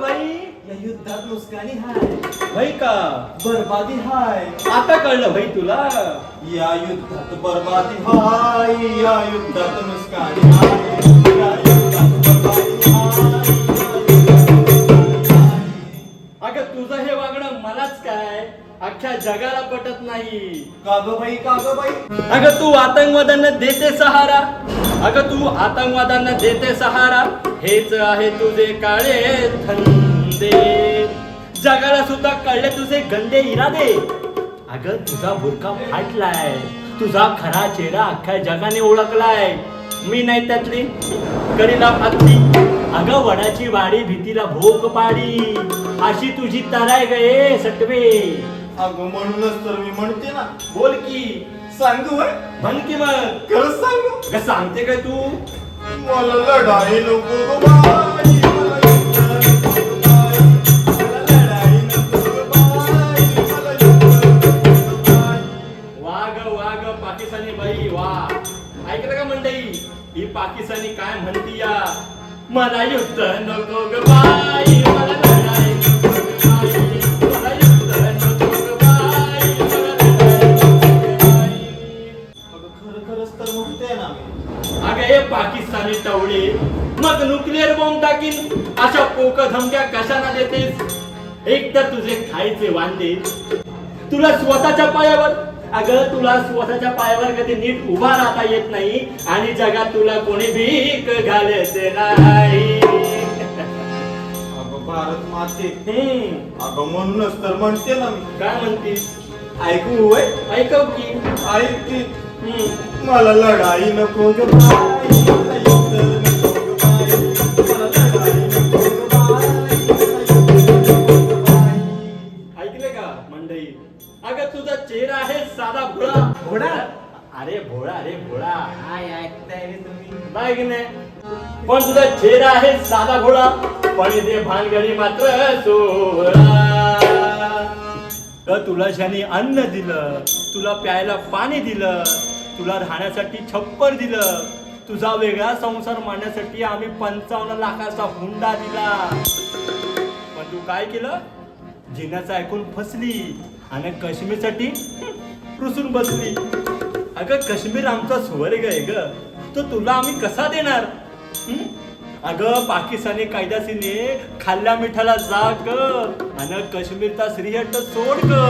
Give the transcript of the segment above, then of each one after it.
बाई या युद्धात नुसकानी हाय. भाई का? बर्बादी हाय. आता कळलं भाई तुला? या युद्धात बर्बादी हाय या युद्धात नुसकानी हाय. या युद्धात बर्बादी अख्ख्या जगाला पटत नाही. काग बाई काग बाई? अगं तू आतंकवाद्यांना देते सहारा. अगं तू आतंकवाद्यांना देते सहारा. हेच आहे तुझे काळे धंदे. जगाला सुद्धा कळले तुझे गंदे इरादे. अगं तुझा बुरका फाटलाय. तुझा खरा चेहरा अख्ख्या जगाने ओळखलाय. मी नाही त्यातली. करीला फाटली अगं वडाची वाडी भीतीला भोग पाडी. अशी तुझी तराय गये सटवे. अगं म्हणूनच तर मी म्हणते ना बोल की सांगू होय? म्हण की मग खरंच सांगू अगं सांगते काय तू मला लढाई नको गं बाई, मला युद्ध नको गं बाई. मला लढाई नको गं बाई, मला युद्ध नको गं बाई. वाग वाग पाकिस्तानी बाई वा ऐकलं का मंडळी ही पाकिस्तानी काय म्हणती या मला युद्ध नको ग बाई मला तर म्हणते ना मी. अगं हे पाकिस्तानी टवळे मग न्यूक्लिअर बॉम्ब टाकीन अशा पोक धमक्या कशाला देतेस? एक तर तुझे खायचे वांदे. तुला स्वतःच्या पायावर अगं तुला स्वतःच्या पायावर कधी नीट उभा राहता येत नाही आणि जगात तुला कोणी भीक घालायचे नाही. अगं भारत माते. हम्म, अगं म्हणूनच तर म्हणते ना मी. काय म्हणतीस? ऐकू होय? ऐकव की. ऐक की. हम्म, मला लढाई नको ग बाई मला युद्ध नको ग बाई मला लढाई नको ग बाई मला युद्ध नको ग बाई ऐकले का मंडई अगं तुझा चेहरा आहे साधा भोळा. भोळा? अरे भोळा अरे भोळा. काय ऐकताय रे तुम्ही. नाही की नाही? पण तुझा चेहरा आहे साधा घोडा पण इथे भानगडी मात्र सोळा तर तुला ज्याने अन्न दिलं तुला प्यायला पाणी दिलं तुला राहण्यासाठी छप्पर दिलं. तुझा वेगळा संसार मांडण्यासाठी आम्ही पंचावन्न लाखाचा हुंडा दिला. पण तू काय केलं? जिन्याचं ऐकून फसली आणि काश्मीरसाठी रुसून बसली. अगं काश्मीर आमचा स्वर्ग आहे ग. तो तुला आम्ही कसा देणार? अगं पाकिस्तानी कायद्यासीने खाल्ल्या मिठाला जा ग आणि काश्मीरचा श्रीहट्ट सोड ग.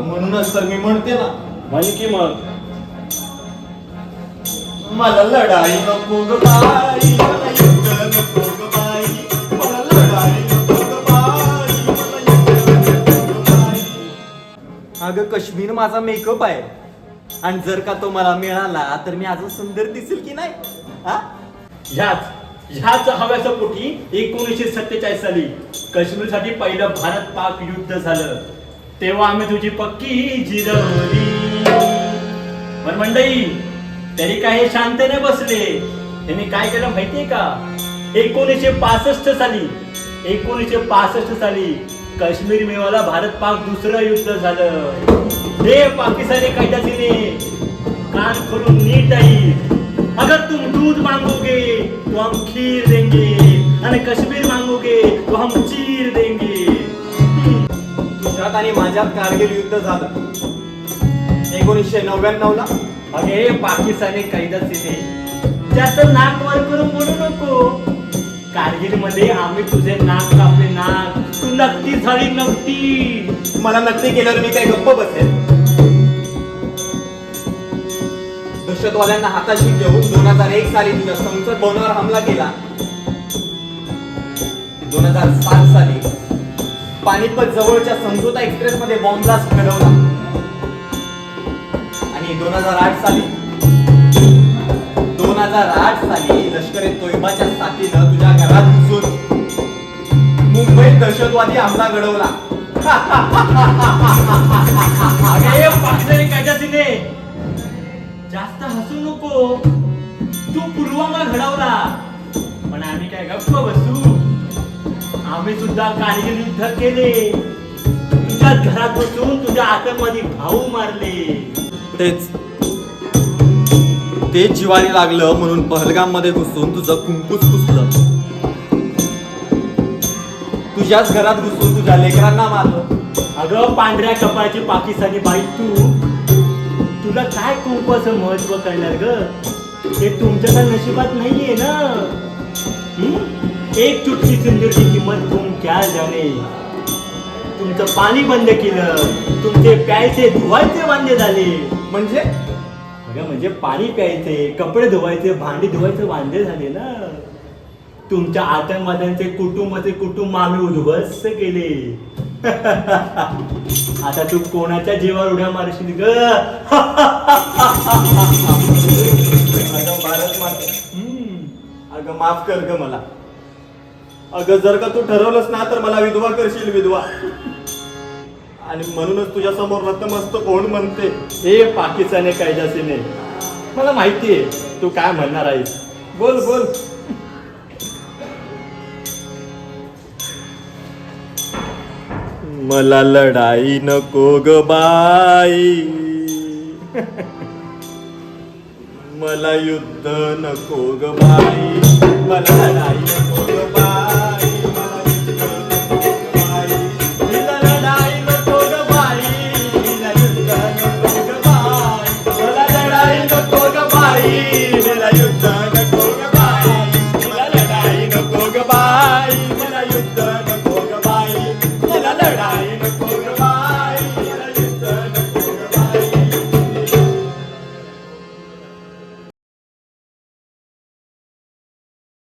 म्हणूनच तर मी म्हणते ना म्हण की मग मला लढाई नको ग बाई मला युद्ध नको ग बाई. मला लढाई नको ग बाई मला युद्ध नको ग बाई. अगं काश्मीर माझा मेकअप आहे. आणि जर का तो मला मिळाला तर मी अजून सुंदर दिसेल की नाही? हा? ह्याच ह्याच हव्याच्या पोटी एकोणीसशे सत्तेचाळीस साली काश्मीरसाठी पहिलं भारत पाक युद्ध झालं. तेव्हा आम्ही तुझी पक्की जिरवली पण मंडई तरी काय शांतने बसले? त्यांनी काय केलं माहितीये का? एकोणीसशे पासष्ट साली एकोणीसशे पासष्ट साली काश्मीर मेवाला भारत पाक दुसरं युद्ध झालं. हे पाकिस्तानी कायदासीने कान खोलून नीट आई अगर तुम दूध मांगोगे तो हम खीर देंगे. आणि काश्मीर मांगोगे तो हम चीर देंगे. तुझ्यात आणि माझ्यात कारगिल युद्ध झालं. एकोणीसशे नव्याण्णव ला अगे पाकिस्तानी कैदासीने त्याच नाक वर करून बोलू नको. कारगिलमध्ये आम्ही तुझे नाक कापले नाक तू नक्की झाली नक्की मला नक्की केल्यावर मी काही गप्प बसेल? दहशतवाद्यांना हाताशी घेऊन दोन हजार एक साली तुझ्या संसद भवनावर हमला केला. दोन हजार सात साली पानिपत जवळच्या समझोता एक्सप्रेस मध्ये बॉम्ब ब्लास्ट घडवला आणि दोन हजार आठ साली. दोन हजार आठ साली लष्कर ए तोयबाच्या साथीनं तुझ्या घरात घुसून मुंबईत दहशतवादी हमला घडवला. जास्त हसू नको. तू पुलवामा घडवला. पण आम्ही काय गप्प बसू? आम्ही सुद्धा कारगिल युद्ध केले. तुझ्या घरात बसून तुझ्या आतंकवादी भाऊ मारले. तेच. ते जिवारी लागलं म्हणून पहलगाममध्ये घुसून तुझं कुंकूच पुसलं. तुझ्याच घरात घुसून तुझ्या लेकरांना मारलं. अगं पांढऱ्या कपाळची पाकिस्तानी बाई तू. तुला काय कुंकवाचं महत्त्व कळणार ग? हे तुमच्या नशिबात नाहीये ना? एक चुटकी सिंदूरची किंमत तुम क्या जाणे? तुमचं पाणी बंद केलं. तुमचे प्यायचे धुवायचे वांदे झाले. म्हणजे? अगं म्हणजे पाणी प्यायचे कपडे धुवायचे भांडी धुवायचे वांदे झाले ना. तुमच्या आतंकवाद्यांचे कुटुंबाचे कुटुंब आम्ही उद्ध्वस्त केले. आता तू कोणाच्या जीवावर उड्या मारशील ग? भारत माता. अगं माफ कर ग मला. अगं जर का तू ठरवलंस ना तर मला विधवा करशील विधवा. आणि म्हणूनच तुझ्या समोर नतमस्तक कोण म्हणते हे पाकिस्तानी कायद्याचे नाही मला माहितीये तू काय म्हणणार आहेस? बोल बोल. मला लढाई नको ग बाई. मला युद्ध नको ग बाई. मला लढाई नको ग